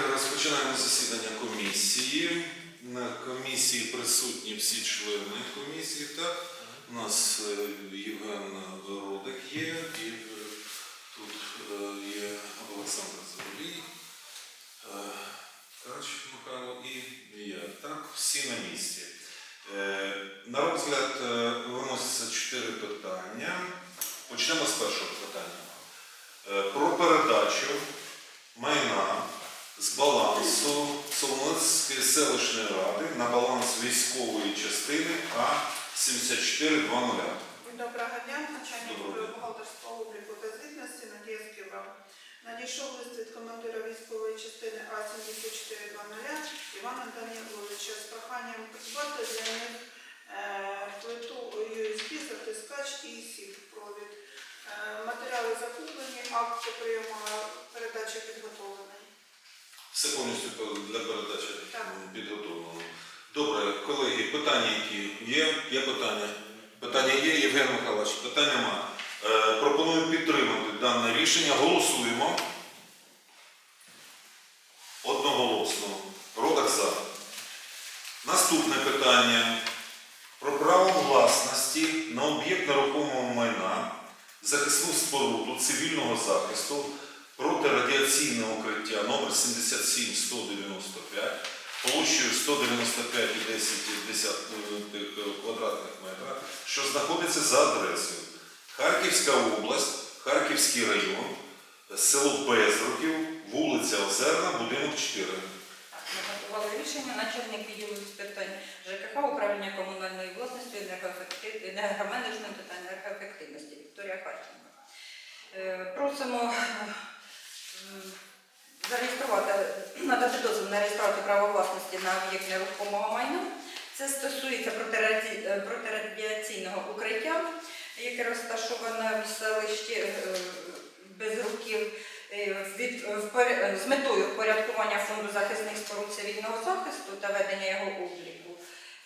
розпочинаємо засідання комісії. На комісії присутні всі члени комісії. Так? У нас е, Євген Родик є, і е, тут е, є Олександр Заволій, е, Михайло і я. Так, всі на місці. На розгляд виноситься чотири питання. Почнемо з першого питання. Про передачу майна з балансу Солоницької селищної ради на баланс військової частини А7420. Доброго дня, начальник бухгалтерського обліку та звітності Надія Сківрова. Надійшов лист від командира військової частини А-7420 Івана Даніловича з проханням придбати для них е, плиту USB, затискач і сів-провід. Е, матеріали закуплені, акт прийому передачі підготовлений. Все повністю для передачі підготовлено. Добре, колеги, питання які є? Є питання? Питання є, Євген Михайлович, питань нема. Е, пропоную підтримати дане рішення. Голосуємо. Одноголосно. Родак за. Наступне питання. Про право власності на об'єкт нерухомого майна, захисну споруду цивільного захисту протирадіаційне укриття номер 77195 площею 195,10 квадратних метра, що знаходиться за адресою Харківська область, Харківський район, село Безруків, вулиця Озерна, будинок 4. Ми готували рішення начальник відділу з питань ЖКХ, управління комунальної власності, енергоменеджменту та енергоефективності Вікторія Харченко. Е, Просимо е, зареєструвати, надати дозвіл на реєстрацію права власності на об'єкт нерухомого майна. Це стосується е, протирадіаційного укриття, яке розташоване в селищі е, Безруків. Е, від- впоря- з метою впорядкування фонду захисних споруд цивільного захисту та ведення його обліку.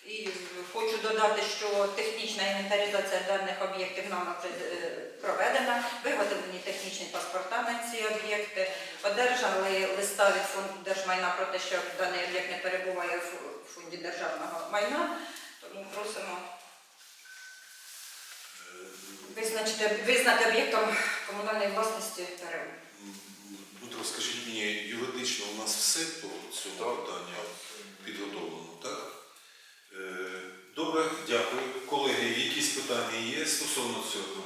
І хочу додати, що технічна інвентаризація даних об'єктів нами е, проведена, виготовлені технічні паспорта на ці об'єкти, одержали листа від фонду держмайна про те, що даний об'єкт не перебуває в фонді державного майна, тому просимо визначити, визнати об'єктом комунальної власності ТРУ. Дмитро, скажіть мені, юридично у нас все по цьому питанню підготовлено, так? Е, Добре, дякую. Колеги, якісь питання є стосовно цього?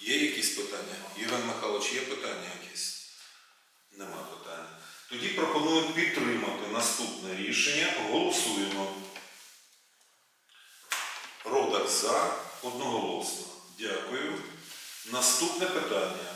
Є якісь питання? Євген Михайлович, є питання якісь? Нема питань. Тоді пропоную підтримати наступне рішення. Голосуємо. Родак за одноголосно. Дякую. Наступне питання.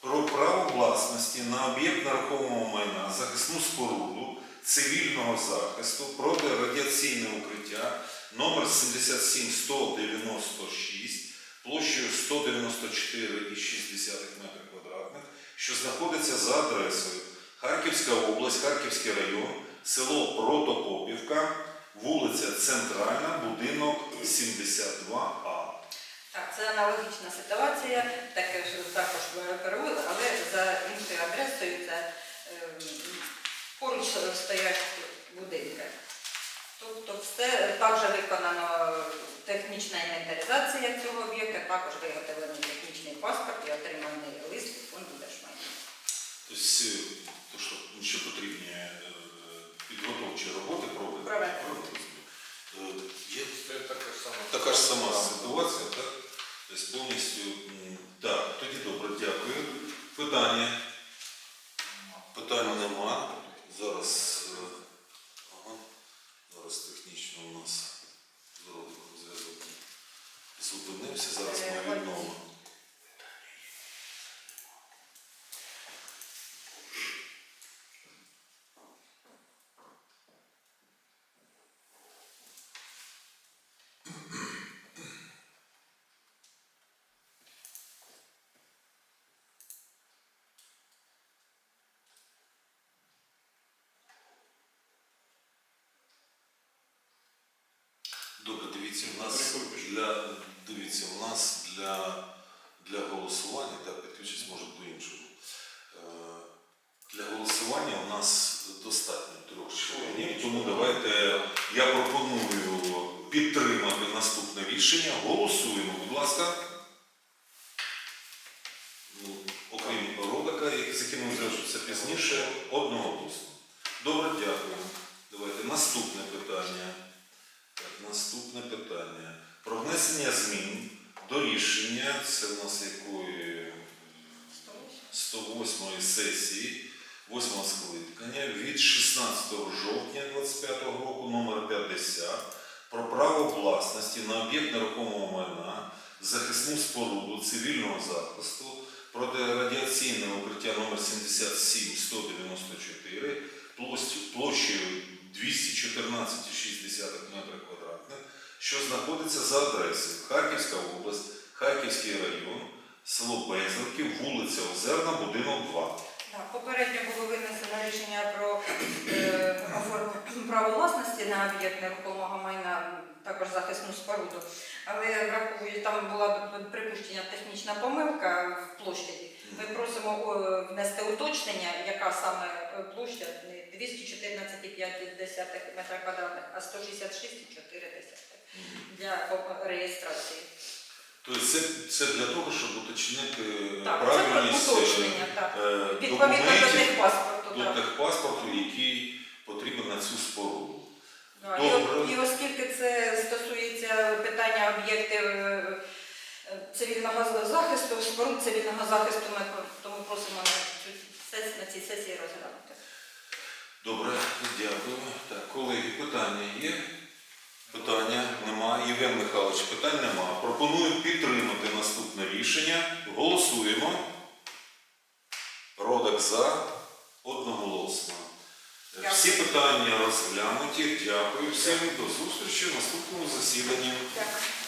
Про право власності на об'єкт нерухомого майна, захисну споруду цивільного захисту проти радіаційне укриття номер 77196 площею 194,6 метрів квадратних, що знаходиться за адресою Харківська область, Харківський район, село Протопопівка, вулиця Центральна, будинок 72А. Так, це аналогічна ситуація, таке ж також перевели, але за іншою адресою це ем, поруч стоять будинки. Тобто все також виконано технічна інвентаризація цього об'єкта, також виготовлений технічний паспорт і отриманий лист фонду держмайна. Тобто, е, то, що, що потрібні е, підготовчі роботи проводити. Е, Є Це така ж сама така ж сама ситуація, так? Тобто повністю. Так, тоді добре, дякую. Питання. Питань нема. Зараз, ага, зараз технічно у нас з родиком зв'язок зупинився. Зараз ми відновимо. Добре, дивіться, у нас для дивіться, у нас для, для голосування, так, підключитись може до іншого. Е, Для голосування у нас достатньо трьох членів. Тому давайте я пропоную підтримати наступне рішення. Голосуємо, будь ласка. Ну, Окрім Родака, який- з яким ми вже це пізніше, одноголосно. Добре, дякую. Давайте наступне питання. Так, наступне питання. Внесення змін до рішення, це у нас якої? 108 сесії 8 скликання від 16 жовтня 25 року номер 50 про право власності на об'єкт нерухомого майна, захисну споруду цивільного захисту, протирадіаційне укриття номер 77 194 площею 214,6 метри квадратних, що знаходиться за адресою Харківська область, Харківський район, село Безликів, вулиця Озерна, будинок 2. Так, Попередньо було винесено рішення про е, оформлення право власності на об'єкт нерухомого майна, також захисну споруду. Але враховую, там була припущена технічна помилка в площаді. Ми просимо внести уточнення, яка саме е, площа не 214,5 метра квадратних, а 166,4 для реєстрації. Тобто це, це для того, щоб уточнити Так, правильність е, уточнення, так. е, Відповідно до техпаспорту. до так. техпаспорту, який потрібен на цю споруду. Да, І, і оскільки це стосується питання об'єктів е, е, цивільного захисту, споруд цивільного захисту, ми тому просимо на, цю на цій сесії розглянути. Добре, дякую. Так, колеги, питання є? Питання нема. Євген Михайлович, питань нема. Пропоную підтримати наступне рішення. Голосуємо. Родак за одноголосно. Всі питання розглянуті. Дякую всім. До зустрічі в наступному засіданні. Дякую.